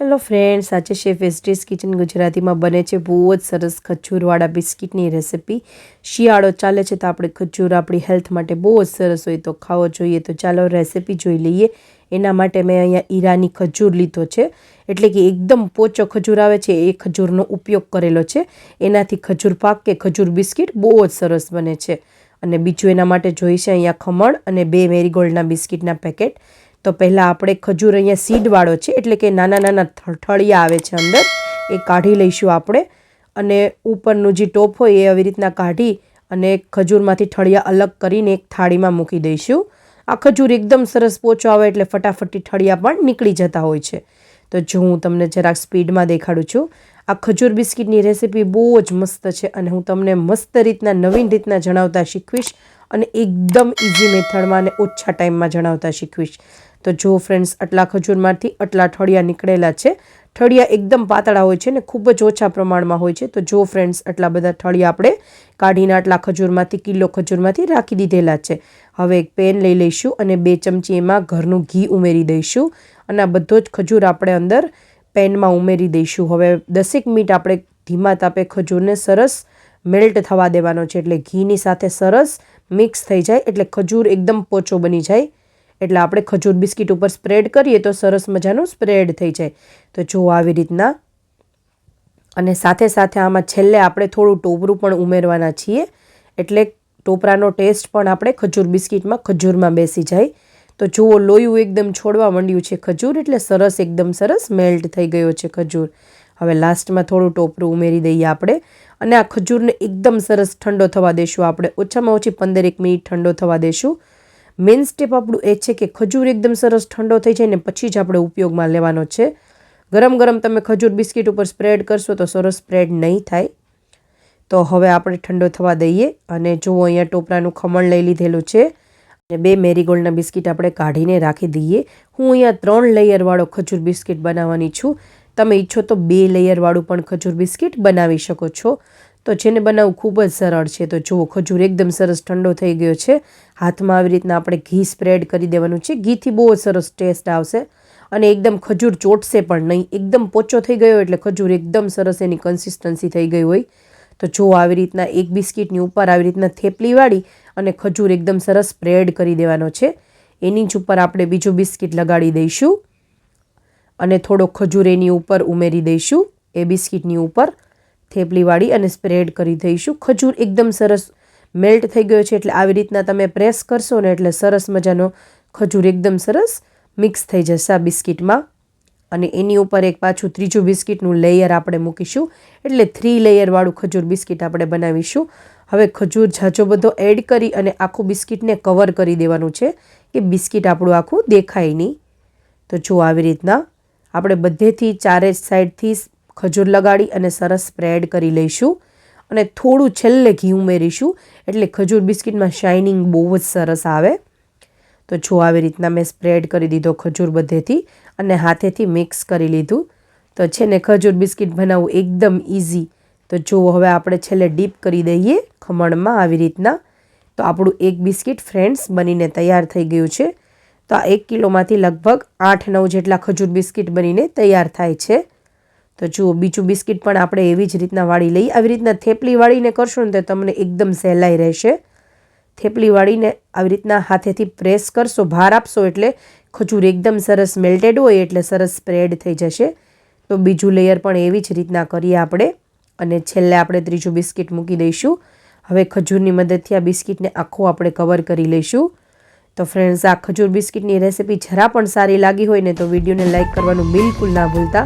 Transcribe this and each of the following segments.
Hello friends આજે chef એસટીસ kitchen ગુજરાતીમાં બને છે બહુ જ સરસ ખજૂરવાળા બિસ્કિટની રેસિપી શિયાળો ચાલે છે તો આપણે ખજૂર આપણી હેલ્થ માટે બહુ જ સરસ હોય તો ખાવો જોઈએ. તો ચાલો રેસિપી જોઈ લઈએ. એના માટે મેં અહીંયા ઈરાની ખજૂર લીધો છે. એટલે કે એકદમ પોચો ખજૂર આવે છે. એ ખજૂરનો ઉપયોગ કરેલો છે. એનાથી ખજૂર પાક કે ખજૂર બિસ્કિટ બહુ જ સરસ બને છે. અને બીજું એના માટે જોઈશે અહીંયા ખમણ અને બે મેરીગોલ્ડના બિસ્કિટના પેકેટ. તો પહેલાં આપણે ખજૂર અહીંયા સીડવાળો છે, એટલે કે નાના નાના થળિયા આવે છે અંદર, એ કાઢી લઈશું આપણે. અને ઉપરનું જે ટોપ હોય એ આવી રીતના કાઢી અને ખજૂરમાંથી ઠળિયા અલગ કરીને એક થાળીમાં મૂકી દઈશું. આ ખજૂર એકદમ સરસ પોચો આવે એટલે ફટાફટી ઠળિયા પણ નીકળી જતા હોય છે. તો જો હું તમને જરાક સ્પીડમાં દેખાડું છું, આ ખજૂર બિસ્કિટની રેસીપી બહુ જ મસ્ત છે અને હું તમને મસ્ત રીતના, નવીન રીતના જણાવતા શીખવીશ. અને એકદમ ઇઝી મેથડમાં અને ઓછા ટાઈમમાં જણાવતા શીખવીશ. તો જો ફ્રેન્ડ્સ આટલા ખજૂરમાંથી આટલા ઠળિયા નીકળેલા છે, ઠળિયા એકદમ પાતળા હોય છે ને ખૂબ જ ઓછા પ્રમાણમાં હોય છે, તો જો ફ્રેન્ડ્સ આટલા બધા ઠળિયા આપણે કાઢીને આટલા ખજૂરમાંથી, કિલો ખજૂરમાંથી રાખી દીધેલા છે. હવે એક પેન લઈ લઈશું અને બે ચમચી એમાં ઘરનું ઘી ઉમેરી દઈશું અને આ બધો જ ખજૂર આપણે અંદર પેનમાં ઉમેરી દઈશું. હવે દસેક મિનિટ આપણે ધીમા તાપે ખજૂરને સરસ મેલ્ટ થવા દેવાનો છે, એટલે ઘીની સાથે સરસ મિક્સ થઈ જાય એટલે ખજૂર એકદમ પોચો બની જાય. એટલે આપણે ખજૂર બિસ્કિટ ઉપર સ્પ્રેડ કરીએ તો સરસ મજાનું સ્પ્રેડ થઈ જાય. તો જો આવી રીતના. અને સાથે સાથે આમાં છેલ્લે આપણે થોડું ટોપરું પણ ઉમેરવાના છીએ. એટલે ટોપરાનો ટેસ્ટ પણ આપણે ખજૂર બિસ્કિટમાં ખજૂરમાં બેસી જાય. તો જુઓ લોયું એકદમ છોડવા માંડ્યું છે ખજૂર એટલે સરસ એકદમ સરસ મેલ્ટ થઈ ગયો છે ખજૂર. હવે લાસ્ટમાં થોડું ટોપરું ઉમેરી દઈએ આપણે. અને આ ખજૂરને એકદમ સરસ ઠંડો થવા દેશું આપણે. ઓછામાં ઓછી પંદરેક મિનિટ ઠંડો થવા દેશું. મેઇન સ્ટેપ આપણું એ છે કે ખજૂર એકદમ સરસ ઠંડો થઈ જાય ને પછી જ આપણે ઉપયોગમાં લેવાનો છે. ગરમ ગરમ તમે ખજૂર બિસ્કિટ ઉપર સ્પ્રેડ કરશો તો સરસ સ્પ્રેડ નહીં થાય. તો હવે આપણે ઠંડો થવા દઈએ અને જુઓ અહીંયા ટોપરાનું ખમણ લઈ લીધેલું છે. અને બે મેરીગોલ્ડના બિસ્કિટ આપણે કાઢીને રાખી દઈએ. હું અહીંયા ત્રણ લેયરવાળો ખજૂર બિસ્કિટ બનાવવાની છું. તમે ઈચ્છો તો બે લેયરવાળું પણ ખજૂર બિસ્કિટ બનાવી શકો છો. તો જેને બનાવવું ખૂબ જ સરળ છે. તો જુઓ, ખજૂર એકદમ સરસ ઠંડો થઈ ગયો છે. હાથમાં આવી રીતના આપણે ઘી સ્પ્રેડ કરી દેવાનું છે. ઘીથી બહુ સરસ ટેસ્ટ આવશે. અને એકદમ ખજૂર ચોટશે પણ નહીં. એકદમ પોચો થઈ ગયો એટલે ખજૂર એકદમ સરસ એની કન્સિસ્ટન્સી થઈ ગઈ હોય. તો જો આવી રીતના એક બિસ્કિટની ઉપર આવી રીતના થેપલી વાળી અને ખજૂર એકદમ સરસ સ્પ્રેડ કરી દેવાનો છે. એની જ ઉપર આપણે બીજું બિસ્કિટ લગાડી દઈશું. અને થોડો ખજૂર એની ઉપર ઉમેરી દઈશું, એ બિસ્કિટની ઉપર થેપલીવાળી અને સ્પ્રેડ કરી દઈશું. ખજૂર એકદમ સરસ મેલ્ટ થઈ ગયો છે, એટલે આવી રીતના તમે પ્રેસ કરશો ને એટલે સરસ મજાનો ખજૂર એકદમ સરસ મિક્સ થઈ જશે આ બિસ્કિટમાં. અને એની ઉપર એક પાછું ત્રીજું બિસ્કિટનું લેયર આપણે મૂકીશું, એટલે થ્રી લેયરવાળું ખજૂર બિસ્કિટ આપણે બનાવીશું. હવે ખજૂર ઝાઝો બધો એડ કરી અને આખું બિસ્કિટને કવર કરી દેવાનું છે, કે બિસ્કિટ આપણું આખું દેખાય નહીં. તો જો આવી રીતના આપણે બધેથી ચારે સાઈડથી ખજૂર લગાડી અને સરસ સ્પ્રેડ કરી લઈશું અને થોડું છેલ્લે ઘી ઉમેરીશું એટલે ખજૂર બિસ્કિટમાં શાઇનિંગ બહુ જ સરસ આવે. તો જો આવી રીતના મેં સ્પ્રેડ કરી દીધો ખજૂર બધેથી અને હાથેથી મિક્સ કરી લીધું. તો છે ને ખજૂર બિસ્કિટ બનાવવું એકદમ ઇઝી તો જો હવે આપણે છેલ્લે ડીપ કરી દઈએ ખમણમાં આવી રીતના. તો આપણું એક બિસ્કિટ ફ્રેન્ડ્સ બનીને તૈયાર થઈ ગયું છે. તો આ એક કિલોમાંથી લગભગ આઠ નવ જેટલા ખજૂર બિસ્કિટ બનીને તૈયાર થાય છે. તો જુઓ, બીજું બિસ્કિટ પણ આપણે એવી જ રીતના વાળી લઈએ આવી રીતના થેપલી વાળીને કરશો ને તો તમને એકદમ સહેલાઈ રહેશે. થેપલી વાળીને આવી રીતના હાથેથી પ્રેસ કરશો, ભાર આપશો એટલે ખજૂર એકદમ સરસ મેલ્ટેડ હોય એટલે સરસ સ્પ્રેડ થઈ જશે. તો બીજું લેયર પણ એવી જ રીતના કરીએ આપણે અને છેલ્લે આપણે ત્રીજું બિસ્કિટ મૂકી દઈશું. હવે ખજૂરની મદદથી આ બિસ્કિટને આખું આપણે કવર કરી લઈશું. તો ફ્રેન્ડ્સ આ ખજૂર બિસ્કિટની રેસિપી જરા પણ સારી લાગી હોય ને તો વિડીયોને લાઇક કરવાનું બિલકુલ ના ભૂલતા.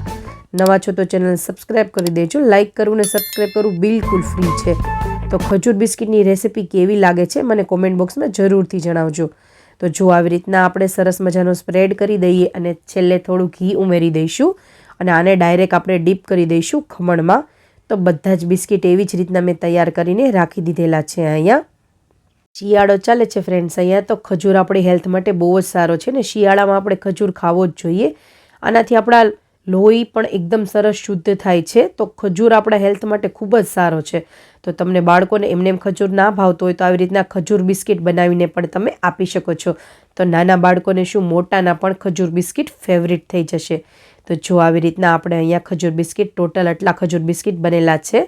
નવા છો તો ચેનલ સબસ્ક્રાઈબ કરી દેજો લાઇક કરવું ને સબસ્ક્રાઈબ કરવું બિલકુલ ફ્રી છે. તો ખજૂર બિસ્કિટની રેસિપી કેવી લાગે છે મને કોમેન્ટ બોક્સમાં જરૂરથી જણાવજો. તો જો આવી રીતના આપણે સરસ મજાનો સ્પ્રેડ કરી દઈએ અને છેલ્લે થોડું ઘી ઉમેરી દઈશું અને આને ડાયરેક્ટ આપણે ડીપ કરી દઈશું ખમણમાં. તો બધા જ બિસ્કિટ એવી જ રીતના મેં તૈયાર કરીને રાખી દીધેલા છે અહીંયા. શિયાળો ચાલે છે ફ્રેન્ડ્સ અહીંયા તો ખજૂર આપણી હેલ્થ માટે બહુ જ સારો છે ને શિયાળામાં આપણે ખજૂર ખાવો જ જોઈએ. આનાથી આપણા લોહી પણ એકદમ સરસ શુદ્ધ થાય છે. તો ખજૂર આપણા હેલ્થ માટે ખૂબ જ સારો છે. તો તમને બાળકોને એમને એમ ખજૂર ના ભાવતો હોય તો આવી રીતના ખજૂર બિસ્કિટ બનાવીને પણ તમે આપી શકો છો. તો નાના બાળકોને શું મોટાના પણ ખજૂર બિસ્કિટ ફેવરિટ થઈ જશે. તો જો આવી રીતના આપણે અહીંયા ખજૂર બિસ્કિટ ટોટલ આટલા ખજૂર બિસ્કિટ બનેલા છે,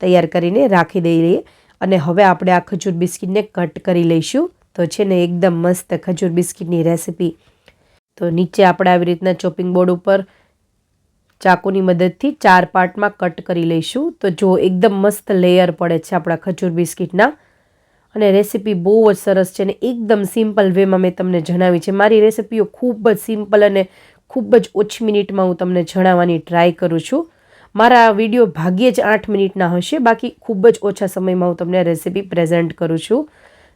તૈયાર કરીને રાખી દઈએ. અને હવે આપણે આ ખજૂર બિસ્કિટને કટ કરી લઈશું. તો છે ને એકદમ મસ્ત ખજૂર બિસ્કિટની રેસીપી. તો નીચે આપણે આવી રીતના ચોપિંગ બોર્ડ ઉપર ચાકુની મદદથી ચાર પાર્ટમાં કટ કરી લઈશું. તો જો એકદમ મસ્ત લેયર પડે છે આપણા ખજૂર બિસ્કિટના. અને રેસીપી બહુ જ સરસ છે અને એકદમ સિમ્પલ વેમાં મેં તમને જણાવી છે. મારી રેસીપીઓ ખૂબ જ સિમ્પલ અને ખૂબ જ ઓછી મિનિટમાં હું તમને જણાવવાની ટ્રાય કરું છું. મારા વીડિયો ભાગ્યે જ આઠ મિનિટના હશે. બાકી ખૂબ જ ઓછા સમયમાં હું તમને રેસીપી પ્રેઝન્ટ કરું છું.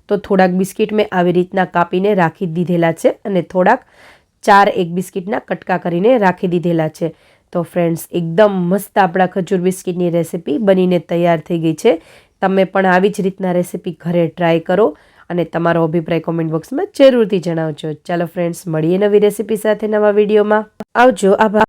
તો થોડાક બિસ્કિટ મેં આવી રીતના કાપીને રાખી દીધેલા છે અને થોડાક ચાર એક બિસ્કિટના કટકા કરીને રાખી દીધેલા છે. તો ફ્રેન્ડ્સ એકદમ મસ્ત આપણા ખજૂર બિસ્કિટની રેસીપી બનીને તૈયાર થઈ ગઈ છે. તમે પણ આવી જ રીતના રેસીપી ઘરે ટ્રાય કરો અને તમારો અભિપ્રાય કોમેન્ટ બોક્સમાં જરૂરથી જણાવજો. ચાલો ફ્રેન્ડ્સ મળીએ નવી રેસીપી સાથે નવા વિડીયોમાં. આવજો, આભાર.